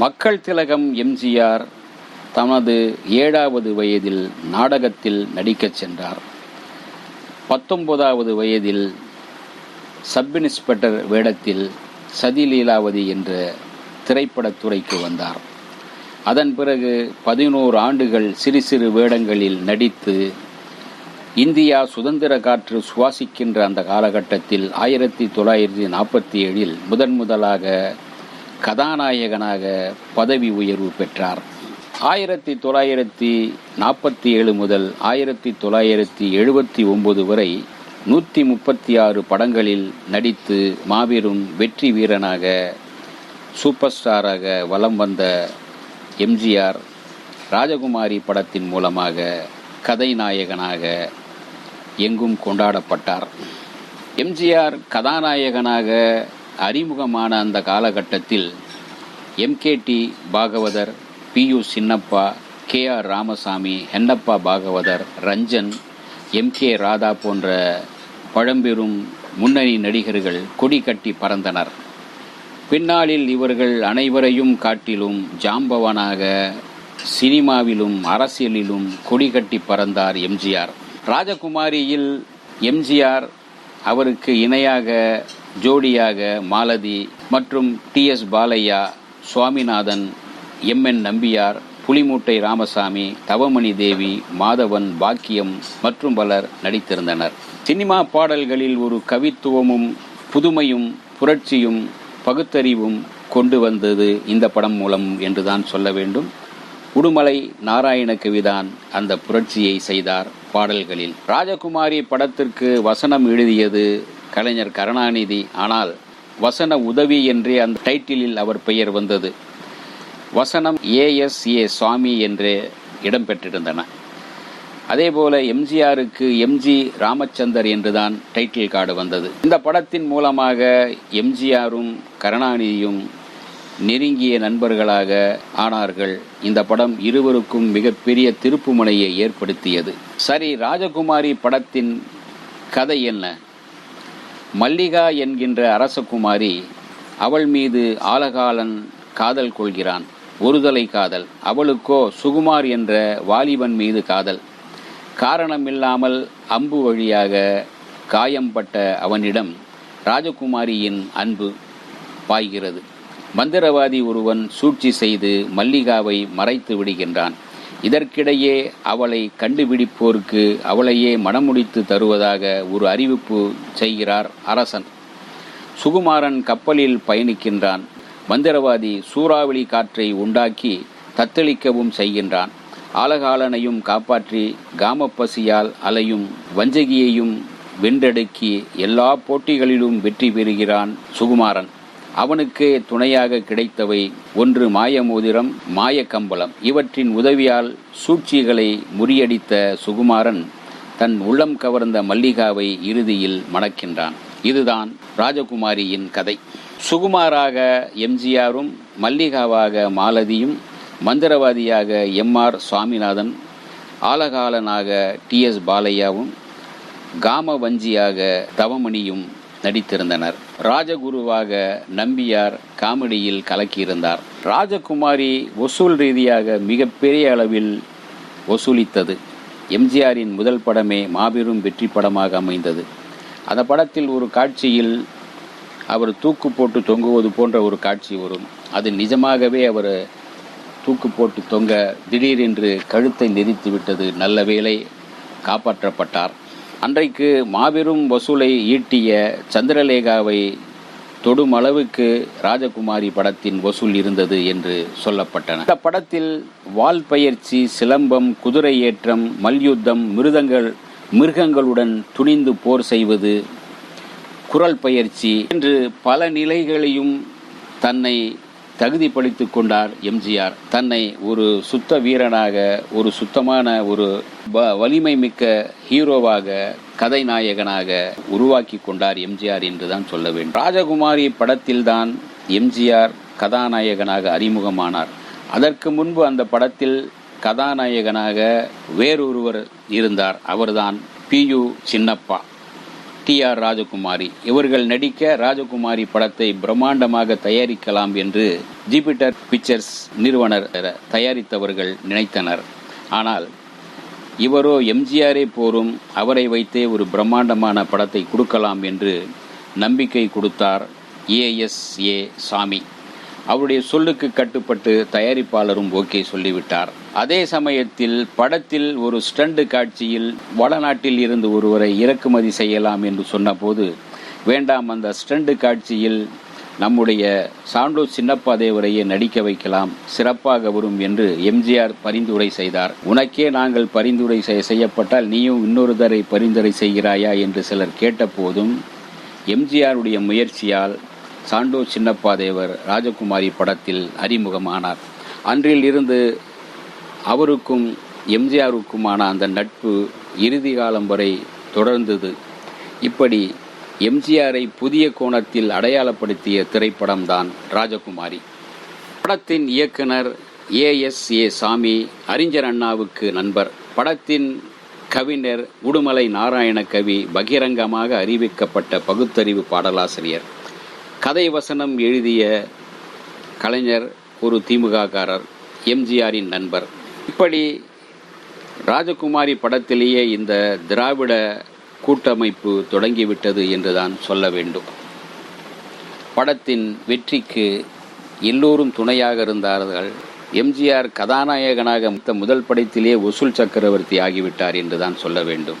மக்கள் திலகம் எம்ஜிஆர் தனது ஏழாவது வயதில் நாடகத்தில் நடிக்கச் சென்றார். பத்தொன்பதாவது வயதில் சப் இன்ஸ்பெக்டர் வேடத்தில் சதிலீலாவதி என்ற திரைப்படத்துறைக்கு வந்தார். அதன் பிறகு பதினோரு ஆண்டுகள் சிறு சிறு வேடங்களில் நடித்து இந்தியா சுதந்திர காற்று சுவாசிக்கின்ற அந்த காலகட்டத்தில் ஆயிரத்தி தொள்ளாயிரத்தி நாற்பத்தி ஏழில் முதன் முதலாக கதாநாயகனாக பதவி உயர்வு பெற்றார். ஆயிரத்தி தொள்ளாயிரத்தி நாற்பத்தி ஏழு முதல் ஆயிரத்தி தொள்ளாயிரத்தி எழுபத்தி ஒன்பது வரை நூற்றி முப்பத்தி ஆறு படங்களில் நடித்து மாபெரும் வெற்றி வீரனாக சூப்பர் ஸ்டாராக வலம் வந்த எம்ஜிஆர் ராஜகுமாரி படத்தின் மூலமாக கதைநாயகனாக எங்கும் கொண்டாடப்பட்டார். எம்ஜிஆர் கதாநாயகனாக அறிமுகமான அந்த காலகட்டத்தில் MKT Bhagavathar P U Chinnappa K R Ramasamy Hennappa Bhagavathar Ranjan M K Radha போன்ற பழம்பெரும் முன்னணி நடிகர்கள் கொடி கட்டி பறந்தனர். பின்னாளில் இவர்கள் அனைவரையும் காட்டிலும் ஜாம்பவனாக சினிமாவிலும் அரசியலிலும் கொடி கட்டி பறந்தார் எம்ஜிஆர் ராஜகுமாரியில் எம்ஜிஆர் அவருக்கு இணையாக ஜோடியாக மாலதி மற்றும் T S Balaiah Swaminathan M N Nambiar Pulimootai Ramasamy Thavamani Devi Madhavan Bakkiyam மற்றும் பலர் நடித்திருந்தனர். சினிமா பாடல்களில் ஒரு கவித்துவமும் புதுமையும் புரட்சியும் பகுத்தறிவும் கொண்டு வந்தது இந்த படம் மூலம் என்றுதான் சொல்ல வேண்டும். உடுமலை நாராயண கவிதான் அந்த புரட்சியை செய்தார் பாடல்களில். ராஜகுமாரி படத்திற்கு வசனம் எழுதியது கலைஞர் கருணாநிதி. ஆனால் வசன உதவி என்றே அந்த டைட்டிலில் அவர் பெயர் வந்தது. வசனம் ஏஎஸ்ஏ சுவாமி என்றே இடம்பெற்றிருந்தன அதேபோல எம்ஜிஆருக்கு எம்ஜி ராமச்சந்தர் என்றுதான் டைட்டில் கார்டு வந்தது. இந்த படத்தின் மூலமாக எம்ஜிஆரும் கருணாநிதியும் நெருங்கிய நண்பர்களாக ஆனார்கள். இந்த படம் இருவருக்கும் மிகப்பெரிய திருப்புமுனையை ஏற்படுத்தியது. சரி ராஜகுமாரி படத்தின் கதை என்ன? மல்லிகா என்கின்ற அரசகுமாரி அவள் மீது ஆலகாலன் காதல் கொள்கிறான். ஒருதலை காதல். அவளுக்கோ சுகுமார் என்ற வாலிபன் மீது காதல். காரணமில்லாமல் அம்பு வழியாக காயம்பட்ட அவனிடம் ராஜகுமாரியின் அன்பு பாய்கிறது. மந்திரவாதி ஒருவன் சூழ்ச்சி செய்து மல்லிகாவை மறைத்து விடுகின்றான். இதற்கிடையே அவளை கண்டுபிடிப்போருக்கு அவளையே மணமுடித்து தருவதாக ஒரு அறிவிப்பு செய்கிறார் அரசன். சுகுமாரன் கப்பலில் பயணிக்கின்றான். மந்திரவாதி சூறாவளி காற்றை உண்டாக்கி தத்தளிக்கவும் செய்கின்றான். ஆலகாலனையும் காப்பாற்றி காமப்பசியால் அலையும் வஞ்சகியையும் வென்றடக்கி எல்லா போட்டிகளிலும் வெற்றி பெறுகிறான் சுகுமாரன். அவனுக்கு துணையாக கிடைத்தவை ஒன்று மாயமோதிரம் மாயக்கம்பளம் இவற்றின் உதவியால் சூழ்ச்சிகளை முறியடித்த சுகுமாரன் தன் உள்ளம் கவர்ந்த மல்லிகாவை இறுதியில் மணக்கின்றான். இதுதான் ராஜகுமாரியின் கதை. சுகுமாராக எம்ஜிஆரும் மல்லிகாவாக மாலதியும் மந்திரவாதியாக எம் ஆர் சுவாமிநாதன் ஆலகாலனாக டி எஸ் பாலையாவும் காமவஞ்சியாக தவமணியும் நடித்திருந்தனர். ராஜகுருவாக நம்பியார் காமெடியில் கலக்கியிருந்தார். ராஜகுமாரி வசூல் ரீதியாக மிகப்பெரிய அளவில் வசூலித்தது. எம்ஜிஆரின் முதல் படமே மாபெரும் வெற்றி படமாக அமைந்தது. அந்த படத்தில் ஒரு காட்சியில் அவர் தூக்கு போட்டு தொங்குவது போன்ற ஒரு காட்சி வரும். அது நிஜமாகவே அவர் தூக்கு போட்டு தொங்க திடீரென்று கழுத்தை நெரித்து விட்டது. நல்ல வேளை காப்பாற்றப்பட்டார். அன்றைக்கு மாபெரும் வசூலை ஈட்டிய சந்திரலேகாவை தொடும் அளவுக்கு ராஜகுமாரி படத்தின் வசூல் இருந்தது என்று சொல்லப்பட்டன. இந்த படத்தில் வால் பயிற்சி சிலம்பம் குதிரை ஏற்றம் மல்யுத்தம் மிருதங்கள் மிருகங்களுடன் துணிந்து போர் செய்வது குரல் பயிற்சி என்று பல நிலைகளையும் தன்னை தகுதிப்படுத்திக் கொண்டார் எம்ஜிஆர். தன்னை ஒரு சுத்த வீரனாக ஒரு சுத்தமான ஒரு வ- வலிமை மிக்க ஹீரோவாக கதைநாயகனாக உருவாக்கி கொண்டார் எம்ஜிஆர் என்றுதான் சொல்ல வேண்டும். ராஜகுமாரி படத்தில்தான் எம்ஜிஆர் கதாநாயகனாக அறிமுகமானார். அதற்கு முன்பு அந்த படத்தில் கதாநாயகனாக வேறொருவர் இருந்தார். அவர்தான் P U Chinnappa. T R Rajakumari. இவர்கள் நடிக்க ராஜகுமாரி படத்தை பிரம்மாண்டமாக தயாரிக்கலாம் என்று ஜூபிட்டர் பிக்சர்ஸ் நிறுவனர் தயாரித்தவர்கள் நினைத்தனர். ஆனால் இவரோ எம்ஜிஆரே போரும் அவரை வைத்தே ஒரு பிரம்மாண்டமான படத்தை கொடுக்கலாம் என்று நம்பிக்கை கொடுத்தார் ஏஎஸ்ஏ சாமி. அவருடைய சொல்லுக்கு கட்டுப்பட்டு தயாரிப்பாளரும் ஓகே சொல்லிவிட்டார். அதே சமயத்தில் படத்தில் ஒரு ஸ்டண்ட் காட்சியில் வடநாட்டில் இருந்து ஒருவரை இறக்குமதி செய்யலாம் என்று சொன்னபோது வேண்டாம் அந்த ஸ்டண்ட் காட்சியில் நம்முடைய சாண்டோ சின்னப்பா தேவரையே நடிக்க வைக்கலாம் சிறப்பாக வரும் என்று எம்ஜிஆர் பரிந்துரை செய்தார். உனக்கே நாங்கள் பரிந்துரை செய்ய செய்யப்பட்டால் நீயும் இன்னொரு தரை பரிந்துரை செய்கிறாயா என்று சிலர் கேட்டபோதும் எம்ஜிஆருடைய முயற்சியால் சாண்டோ சின்னப்பாதேவர் ராஜகுமாரி படத்தில் அறிமுகமானார். அன்றில் இருந்து அவருக்கும் எம்ஜிஆருக்குமான அந்த நட்பு இறுதி காலம் வரை தொடர்ந்தது. இப்படி எம்ஜிஆரை புதிய கோணத்தில் அடையாளப்படுத்திய திரைப்படம்தான் ராஜகுமாரி. படத்தின் இயக்குனர் ஏஎஸ் ஏ சாமி அறிஞர் அண்ணாவுக்கு நண்பர். படத்தின் கவிஞர் உடுமலை நாராயண கவி பகிரங்கமாக அறிவிக்கப்பட்ட பகுத்தறிவு பாடலாசிரியர். கதை வசனம் எழுதிய கலைஞர் ஒரு திமுககாரர் எம்ஜிஆரின் நண்பர். இப்படி ராஜகுமாரி படத்திலேயே இந்த திராவிட கூட்டமைப்பு தொடங்கிவிட்டது என்றுதான் சொல்ல வேண்டும். படத்தின் வெற்றிக்கு எல்லோரும் துணையாக இருந்தார்கள். எம்ஜிஆர் கதாநாயகனாக முதல் படத்திலே வசூல் சக்கரவர்த்தி ஆகிவிட்டார் என்றுதான் சொல்ல வேண்டும்.